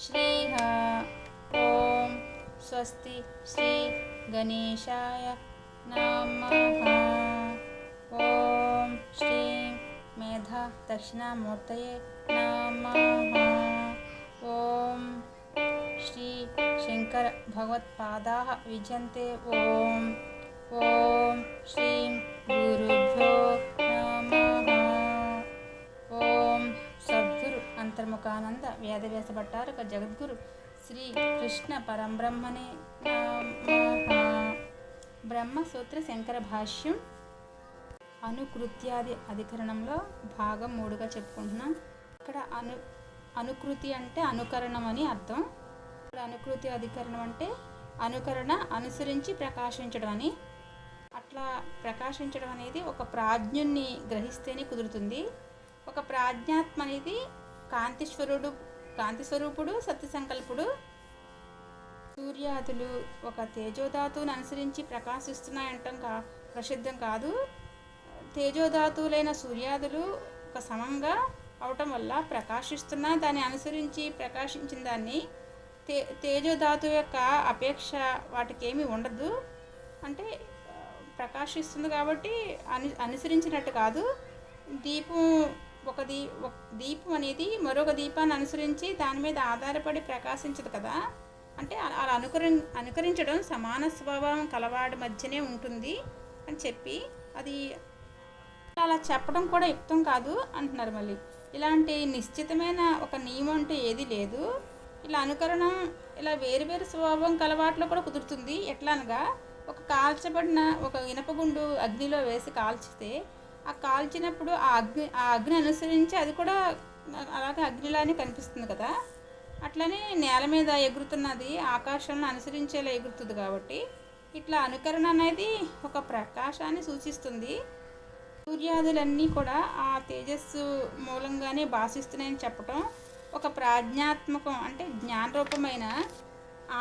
श्रीः ॐ स्वस्ति श्री गणेशाय नमः। ॐ श्रीं मेधा दक्षिणामूर्तये नमः। ॐ श्री शङ्कर भगवत्पादाः विजयन्ते। ॐ ॐ श्रीं गुरुभ्यो అంతర్ముఖానంద వేదవ్యాస భట్టారక జగద్గురు శ్రీ కృష్ణ పరంబ్రహ్మణి బ్రహ్మ బ్రహ్మసూత్ర శంకర భాష్యం అనుకృత్యాది అధికరణంలో భాగం మూడుగా చెప్పుకుంటున్నాం. ఇక్కడ అను అనుకృతి అంటే అనుకరణం అని అర్థం. ఇక్కడ అనుకృతి అధికరణం అంటే అనుకరణ అనుసరించి ప్రకాశించడం అని. అట్లా ప్రకాశించడం అనేది ఒక ప్రాజ్ఞుణ్ణి గ్రహిస్తేనే కుదురుతుంది. ఒక ప్రాజ్ఞాత్మ అనేది కాంతిశ్వరుడు కాంతి స్వరూపుడు సత్య సంకల్పుడు సూర్యాదులు ఒక తేజోధాతువును అనుసరించి ప్రకాశిస్తున్నాయంటం కా ప్రసిద్ధం కాదు. తేజోధాతువులైన సూర్యాదులు ఒక సమంగా అవటం వల్ల ప్రకాశిస్తున్న దాన్ని అనుసరించి ప్రకాశించిన దాన్ని తే తేజోధాతు యొక్క అపేక్ష వాటికి ఏమీ ఉండదు. అంటే ప్రకాశిస్తుంది కాబట్టి అను అనుసరించినట్టు కాదు. దీపం ఒక దీ దీపం అనేది మరొక దీపాన్ని అనుసరించి దాని మీద ఆధారపడి ప్రకాశించదు కదా? అంటే అలా అనుకరి అనుకరించడం సమాన స్వభావం కలవాడి మధ్యనే ఉంటుంది అని చెప్పి అది అలా చెప్పడం కూడా యుక్తం కాదు అంటున్నారు మళ్ళీ. ఇలాంటి నిశ్చితమైన ఒక నియమం అంటూ ఏది లేదు. ఇలా అనుకరణం ఇలా వేరు వేరు స్వభావం కలవాట్లో కూడా కుదురుతుంది. ఎట్లా అనగా ఒక కాల్చబడిన ఒక ఇనపగుండు అగ్నిలో వేసి కాల్చితే ఆ కాల్చినప్పుడు ఆ అగ్ని ఆ అగ్ని అనుసరించి అది కూడా అలాగే అగ్నిలానే కనిపిస్తుంది కదా. అట్లనే నేల మీద ఎగురుతున్నది ఆకాశంలో అనుసరించేలా ఎగురుతుంది కాబట్టి ఇట్లా అనుకరణ అనేది ఒక ప్రకాశాన్ని సూచిస్తుంది. సూర్యాదులన్నీ కూడా ఆ తేజస్సు మూలంగానే భాషిస్తున్నాయని చెప్పటం ఒక ప్రాజ్ఞాత్మకం అంటే జ్ఞానరూపమైన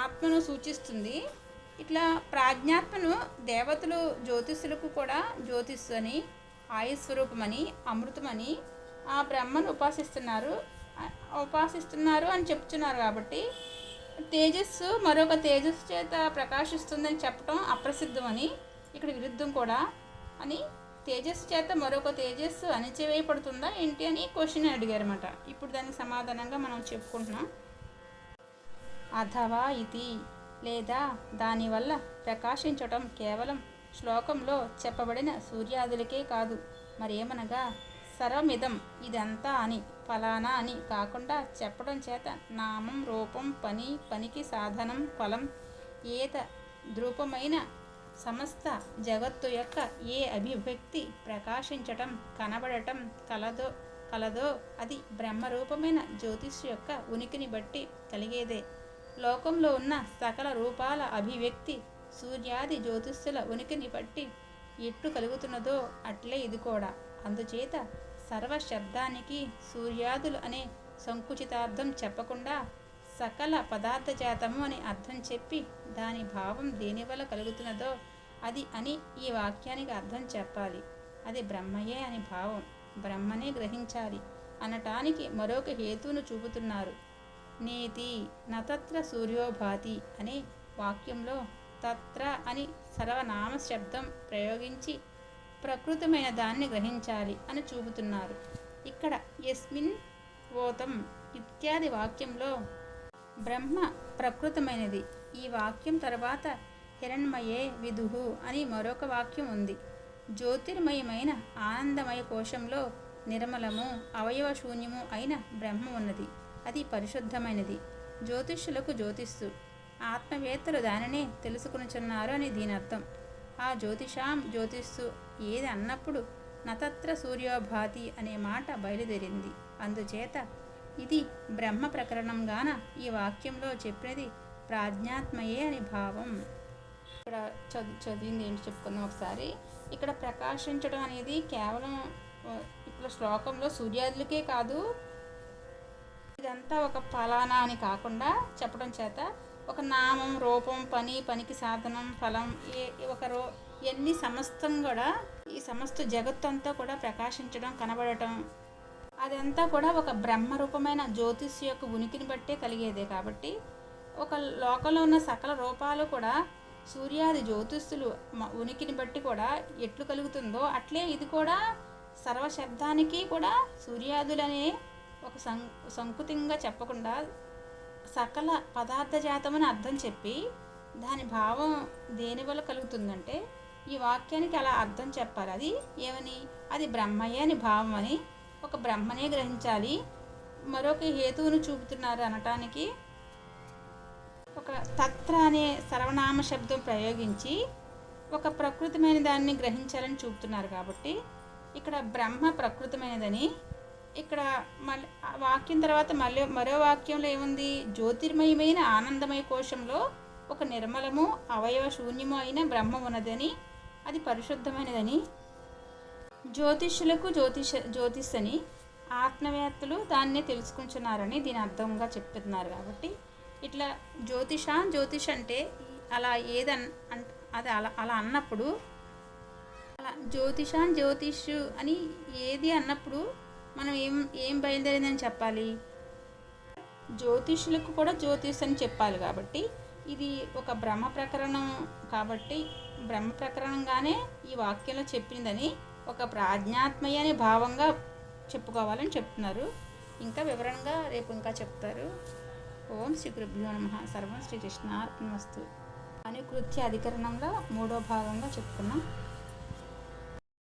ఆత్మను సూచిస్తుంది. ఇట్లా ప్రాజ్ఞాత్మను దేవతలు జ్యోతిష్యులకు కూడా జ్యోతిస్సు అని ఆయుస్వరూపమని అమృతమని ఆ బ్రహ్మను ఉపాసిస్తున్నారు. ఉపాసిస్తున్నారు అని చెప్తున్నారు కాబట్టి తేజస్సు మరొక తేజస్సు చేత ప్రకాశిస్తుందని చెప్పడం అప్రసిద్ధమని ఇక్కడ విరుద్ధం కూడా అని తేజస్సు చేత మరొక తేజస్సు అణిచివేయబడుతుందా ఏంటి అని క్వశ్చన్ అడిగారన్నమాట. ఇప్పుడు దానికి సమాధానంగా మనం చెప్పుకుంటున్నాం. అథవా ఇది లేదా దానివల్ల ప్రకాశించటం కేవలం శ్లోకంలో చెప్పబడిన సూర్యాదులకే కాదు. మరేమనగా సర్వమిదం ఇదంతా అని ఫలానా అని కాకుండా చెప్పడం చేత నామం రూపం పని పనికి సాధనం ఫలం ఏత ద్రూపమైన సమస్త జగత్తు యొక్క ఏ అభివ్యక్తి ప్రకాశించటం కనబడటం కలదో కలదో అది బ్రహ్మరూపమైన జ్యోతిష్ యొక్క ఉనికిని బట్టి కలిగేదే. లోకంలో ఉన్న సకల రూపాల అభివ్యక్తి సూర్యాది జ్యోతిష్యుల ఉనికిని బట్టి ఎట్టు కలుగుతున్నదో అట్లే ఇది కూడా. అందుచేత సర్వ శబ్దానికి సూర్యాదులు అనే సంకుచితార్థం చెప్పకుండా సకల పదార్థ జాతము అని అర్థం చెప్పి దాని భావం దేనివల్ల కలుగుతున్నదో అది అని ఈ వాక్యానికి అర్థం చెప్పాలి. అది బ్రహ్మయే అని భావం. బ్రహ్మనే గ్రహించాలి అనటానికి మరొక హేతువును చూపుతున్నారు. నేతి నతత్ర సూర్యోభాతి అనే వాక్యంలో తత్ర అని సర్వనామ శబ్దం ప్రయోగించి ప్రకృతమైన దాన్ని గ్రహించాలి అని చూపుతున్నారు. ఇక్కడ యస్మిన్ ఓతం ఇత్యాది వాక్యంలో బ్రహ్మ ప్రకృతమైనది. ఈ వాక్యం తర్వాత హిరణ్మయే విదుహు అని మరొక వాక్యం ఉంది. జ్యోతిర్మయమైన ఆనందమయ కోశంలో నిర్మలము అవయవ శూన్యము అయిన బ్రహ్మ ఉన్నది అది పరిశుద్ధమైనది. జ్యోతిష్యులకు జ్యోతిస్సు. ఆత్మవేత్తలు దానిని తెలుసుకునిచున్నారు అని దీని అర్థం ఆ జ్యోతిషాం జ్యోతిస్సు ఏది అన్నప్పుడు నతత్ర సూర్యోభాతి అనే మాట బయలుదేరింది. అందుచేత ఇది బ్రహ్మ ప్రకరణంగాన ఈ వాక్యంలో చెప్పినది ప్రాజ్ఞాత్మయే అని భావం. ఇక్కడ చదువు చదివింది ఏంటి చెప్పుకుందాం ఒకసారి. ఇక్కడ ప్రకాశించడం అనేది కేవలం ఇప్పుడు ఇక్కడ శ్లోకంలో సూర్యాదులకే కాదు ఇదంతా ఒక ఫలానా అని కాకుండా చెప్పడం చేత ఒక నామం రూపం పని పనికి సాధనం ఫలం ఏ ఒక రో ఇవన్నీ సమస్తం కూడా ఈ సమస్త జగత్తు అంతా కూడా ప్రకాశించడం కనబడటం అదంతా కూడా ఒక బ్రహ్మ రూపమైన జ్యోతిష్ యొక్క ఉనికిని బట్టే కలిగేదే కాబట్టి ఒక లోకంలో ఉన్న సకల రూపాలు కూడా సూర్యాది జ్యోతిష్లు ఉనికిని బట్టి కూడా ఎట్లు కలుగుతుందో అట్లే ఇది కూడా సర్వశబ్దానికి కూడా సూర్యాదులనే ఒక సం సంకుతంగా చెప్పకుండా సకల పదార్థ జాతమని అర్థం చెప్పి దాని భావం దేని వల్ల కలుగుతుందంటే ఈ వాక్యానికి అలా అర్థం చెప్పాలి. అది ఏమని? అది బ్రహ్మయ్య అని భావం అని ఒక బ్రహ్మనే గ్రహించాలి. మరొక హేతువును చూపుతున్నారు అనటానికి ఒక తత్ర అనే సర్వనామ శబ్దం ప్రయోగించి ఒక ప్రకృతిమైన దాన్ని గ్రహించాలని చూపుతున్నారు కాబట్టి ఇక్కడ బ్రహ్మ ప్రకృతమైనదని ఇక్కడ మళ్ళీ ఆ వాక్యం తర్వాత మళ్ళీ మరో వాక్యంలో ఏముంది? జ్యోతిర్మయమైన ఆనందమయ కోశంలో ఒక నిర్మలము అవయవ శూన్యము అయిన బ్రహ్మ ఉన్నదని అది పరిశుద్ధమైనదని. జ్యోతిష్యులకు జ్యోతిష జ్యోతిష్ అని ఆత్మవేత్తలు దాన్నే తెలుసుకుంటున్నారని దీని అర్థంగా చెప్తున్నారు కాబట్టి ఇట్లా జ్యోతిష జ్యోతిష్ అంటే అలా ఏదన్ అన్- అది అలా అలా అన్నప్పుడు అలా జ్యోతిషాన్ జ్యోతిష్ అని ఏది అన్నప్పుడు మనం ఏం ఏం బయలుదేరిందని చెప్పాలి? జ్యోతిష్యులకు కూడా జ్యోతిష్ అని చెప్పాలి కాబట్టి ఇది ఒక బ్రహ్మ ప్రకరణం కాబట్టి బ్రహ్మ ప్రకరణంగానే ఈ వాక్యంలో చెప్పిందని ఒక ప్రాజ్ఞాత్మయ అనే భావంగా చెప్పుకోవాలని చెప్తున్నారు. ఇంకా వివరంగా రేపు ఇంకా చెప్తారు. ఓం శ్రీ గురుభ్యో నమ. సర్వం శ్రీకృష్ణ అర్పణమస్తు అనుకృత్య అధికరణంలో మూడో భాగంగా చెప్పుకున్నాం.